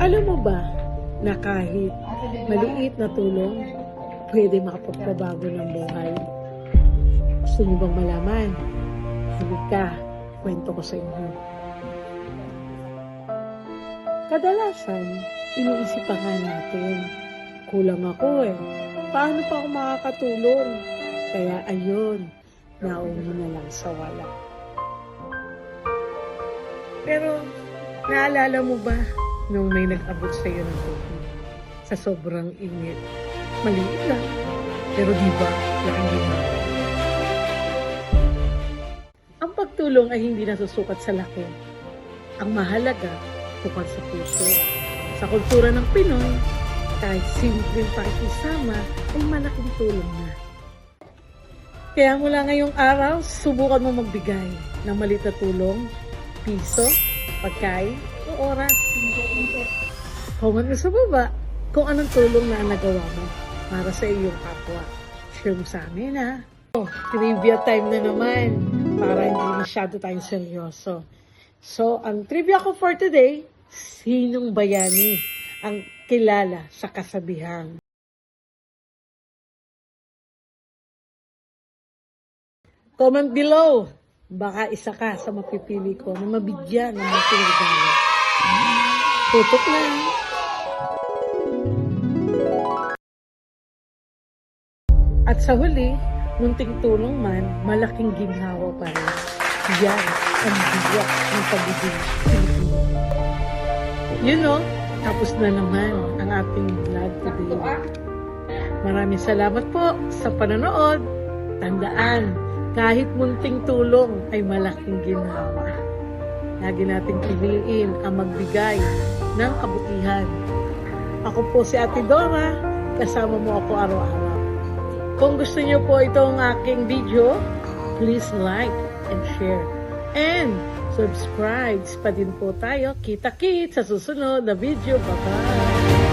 Alam mo ba na kahit maliit na tulong, pwede makapagpabago ng buhay? Gusto niyo bang malaman? Halika, kwento ko sa inyo. Kadalasan, iniisip pa nga natin, kulang ako eh. Paano pa ako makakatulong? Kaya ayun, nauna na lang sa wala. Pero, naalala mo ba nung may nag-abot sa iyo ng tubig sa sobrang init? Maliit lang. Pero di ba, laking ginagawa. Ang pagtulong ay hindi nasusukat sa laki. Ang mahalaga, bukod sa puso. Sa kultura ng Pinoy, kahit simpleng pakikisama ay malaking tulong na. Kaya mula ngayong araw, subukan mo magbigay ng maliit na tulong, piso, pagkain, oras. Comment mo sa baba kung anong tulong na nagawa mo para sa iyong kapwa. Share mo sa amin ha. Oh, trivia time na naman para hindi masyado tayong seryoso. So, ang trivia ko for today, sinong bayani ang kilala sa kasabihan? Comment below. Baka isa ka sa mapipili ko na mabigyan ng mga regalo. Tutok lang. At sa huli, munting tulong man, malaking ginhawa pa rin. Yan ang biyak ng pagiging Pilipino. You know, tapos na naman ang ating vlog today. Maraming salamat po sa panonood. Tandaan, kahit munting tulong ay malaking ginhawa. Lagi nating piliin ang magbigay ng kabutihan. Ako po si Ate Dora, kasama mo ako araw-araw. Kung gusto niyo po itong aking video, please like and share. And subscribe pa din po tayo. Kita-kit sa susunod na video. Bye-bye!